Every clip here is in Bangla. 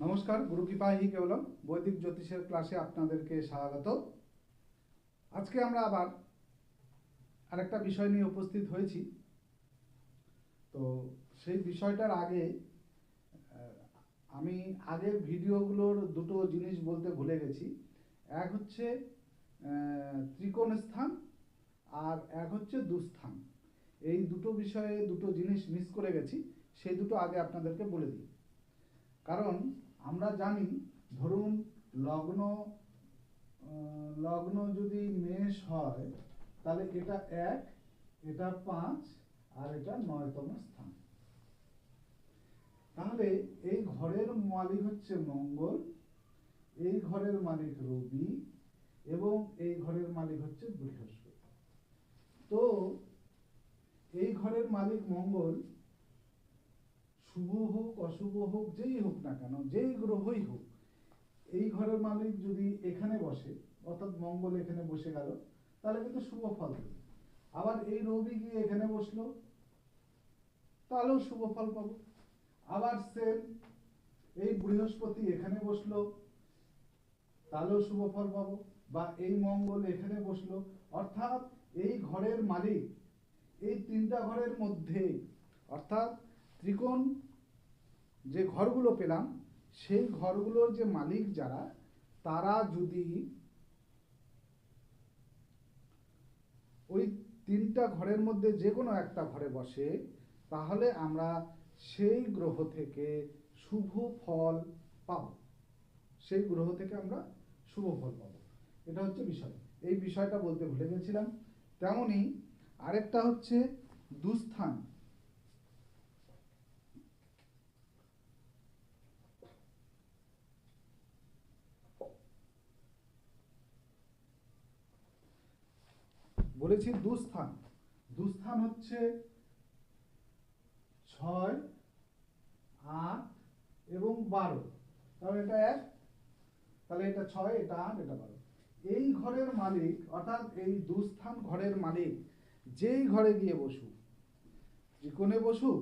নমস্কার, গুরু কৃপা হি কেবলম। বৈদিক জ্যোতিষের ক্লাসে আপনাদেরকে স্বাগত। আজকে আমরা আবার আরেকটা বিষয় নিয়ে উপস্থিত হয়েছি। তো সেই বিষয়টার আগে আমি আগের ভিডিওগুলোর দুটো জিনিস বলতে ভুলে গেছি। এক হচ্ছে ত্রিকোণ স্থান আর এক হচ্ছে দুস্থান। এই দুটো বিষয়ে দুটো জিনিস মিস করে গেছি। সেই দুটো আগে আপনাদেরকে বলে দিই। কারণ আমরা জানি, ধরুন, লগ্ন লগ্ন যদি মেষ হয়, তাহলে এটা এক, এটা পাঁচ, আর এটা নয়তম স্থান। তাহলে এই ঘরের মালিক হচ্ছে মঙ্গল, এই ঘরের মালিক রবি, এবং এই ঘরের মালিক হচ্ছে বৃহস্পতি। তো, এই ঘরের মালিক মঙ্গল শুভ হোক, অশুভ হোক, যেই হোক না কেন, যেই গ্রহই হোক, এই ঘরের মালিক যদি এখানে বসে, অর্থাৎ মঙ্গল এখানে বসে গেল, তাহলে কিন্তু শুভ ফল দেবে। আবার এই রবি গিয়ে এখানে বসল, তাহলেও শুভ ফল পাবো। আবার সেম, এই বৃহস্পতি এখানে বসল, তাহলেও শুভ ফল পাবো, বা এই মঙ্গল এখানে বসল। অর্থাৎ এই ঘরের মালিক, এই তিনটা ঘরের মধ্যে, অর্থাৎ ত্রিকোণ যে ঘরগুলো পেলাম, সেই ঘরগুলোর যে মালিক যারা, তারা যদি ওই তিনটা ঘরের মধ্যে যে কোনো একটা ঘরে বসে, তাহলে আমরা সেই গ্রহ থেকে শুভ ফল পাব। সেই গ্রহ থেকে আমরা শুভ ফল পাবো। এটা হচ্ছে বিষয়। এই বিষয়টা বলতে ভুলে গেছিলাম। তেমনি আরেকটা হচ্ছে দুস্থান। বলেছি দুস্থান। দুস্থান হচ্ছে ছয়, আট এবং বারো। তাহলে এটা এক, তাহলে এটা ছয়, এটা আট, এটা বারো। এই ঘরের মালিক, অর্থাৎ এই দুস্থান ঘরের মালিক, যেই ঘরে গিয়ে বসুক, ত্রিকোণে বসুক,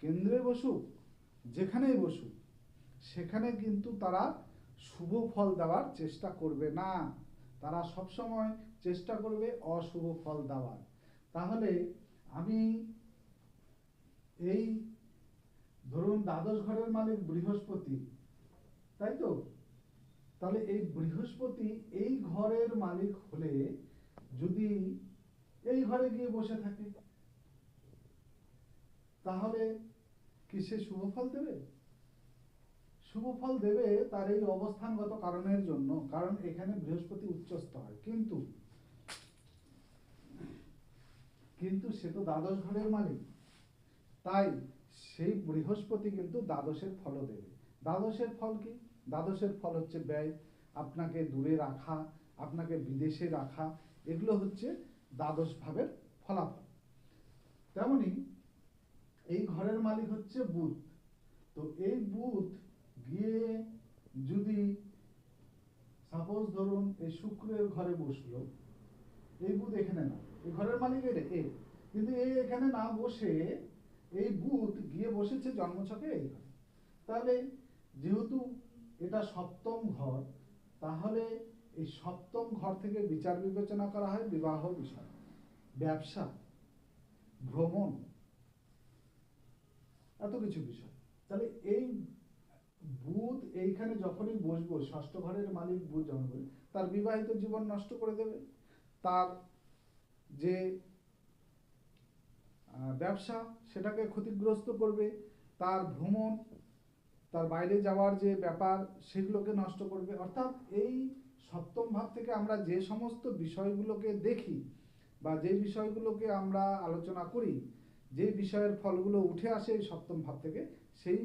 কেন্দ্রে বসুক, যেখানেই বসুক, সেখানে কিন্তু তারা শুভ ফল দেওয়ার চেষ্টা করবে না। তারা সবসময় চেষ্টা করবে অশুভ ফল দেওয়ার। তাহলে আমি এই ধরুন দ্বাদশ ঘরের মালিক বৃহস্পতি, তাই তো? তাহলে এই বৃহস্পতি এই ঘরের মালিক হলে যদি এই ঘরে গিয়ে বসে থাকে, তাহলে কি সে শুভ ফল দেবে? শুভ ফল দেবে তার এই অবস্থানগত কারণের জন্য, কারণ এখানে বৃহস্পতি উচ্চস্থ হয়। কিন্তু কিন্তু সে তো দ্বাদশ ঘরের মালিক। তাই সেই বৃহস্পতি কিন্তু দ্বাদশের ফলও দেবে। দ্বাদশের ফল কি? দ্বাদশের ফল হচ্ছে ব্যয়, আপনাকে দূরে রাখা, আপনাকে বিদেশে রাখা, এগুলো হচ্ছে দ্বাদশ ভাবের ফলাফল। তেমনি এই ঘরের মালিক হচ্ছে বুধ। তো এই বুধ গিয়ে যদি সাপোজ ধরুন এই শুক্রের ঘরে বসল, এই বুধ এখানে না, এই ঘরের মালিক এর এ। কিন্তু এই এখানে না বসে, এই বুধ গিয়ে বসেছে জন্মছকে এই ঘরে। তাহলে যেহেতু এটা সপ্তম ঘর, তাহলে এই সপ্তম ঘর থেকে বিচার বিবেচনা করা হয় বিবাহ বিষয়। ব্যবসা, ভ্রমণ, এত কিছু বিষয়। তাহলে এই এইখানে যখনই বসবো ষষ্ঠ ঘরের মালিক বুধ যখন তার বিবাহিত জীবন নষ্ট করে দেবে। তার যে ব্যবসা, সেটাকে ক্ষতিগ্রস্ত করবে। তার ভ্রমণ, তার বাইরে যাওয়ার যে ব্যাপার, সেগুলোকে নষ্ট করবে। অর্থাৎ এই সপ্তম ভাব থেকে আমরা যে সমস্ত বিষয়গুলোকে দেখি বা যে বিষয়গুলোকে আমরা আলোচনা করি, যে বিষয়ের ফলগুলো উঠে আসে এই সপ্তম ভাব থেকে, সেই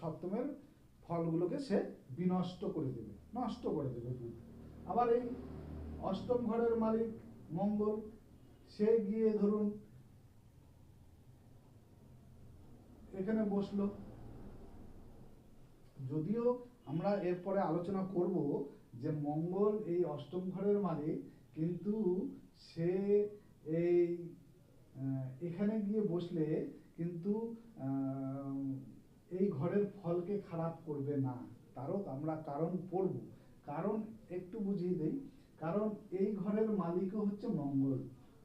সপ্তমের ফলগুলোকে সে বিনষ্ট করে দেবে, নষ্ট করে দেবে বুধ আবার এই অষ্টম ঘরের মালিক মঙ্গল, সে গিয়ে ধরুন এখানে বসল। যদিও আমরা এরপরে আলোচনা করব যে মঙ্গল এই অষ্টম ঘরের মালিক, কিন্তু সে এই এখানে গিয়ে বসলে কিন্তু এই ঘরের ফলকে খারাপ করবে না। তারও আমরা কারণ পড়ব। কারণ একটু বুঝিয়ে দেই, কারণ এই ঘরের মালিকও হচ্ছে মঙ্গল।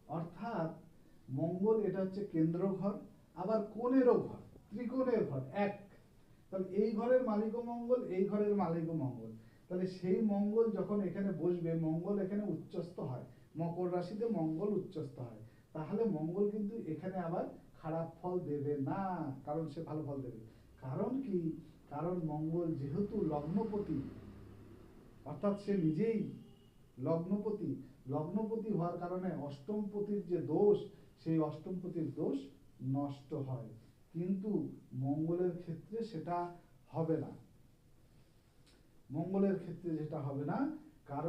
অর্থাৎ মঙ্গল এটা হচ্ছে কেন্দ্র ঘর, আবার কোণেরও ঘর, ত্রিকোণের ঘর, এক। তাহলে এই ঘরের মালিকও মঙ্গল, এই ঘরের মালিকও মঙ্গল। তাহলে সেই মঙ্গল যখন এখানে বসবে, মঙ্গল এখানে উচ্চস্ত হয়। মকর রাশিতে মঙ্গল উচ্চস্ত হয়। তাহলে মঙ্গল কিন্তু এখানে আবার খারাপ ফল দেবে না, কারণ সে ভালো ফল দেবে। কারণ কি? কারণ মঙ্গল যেহেতু লগ্নপতি, অর্থাৎ সে নিজেই লগ্নপতি। লগ্নপতি হওয়ার কারণে অষ্টমপতির যে দোষ, সেই অষ্টমপতির দোষ নষ্ট হয়। কিন্তু মঙ্গলের ক্ষেত্রে সেটা হবে না। মঙ্গলের ক্ষেত্রে যেটা হবে না, কারণ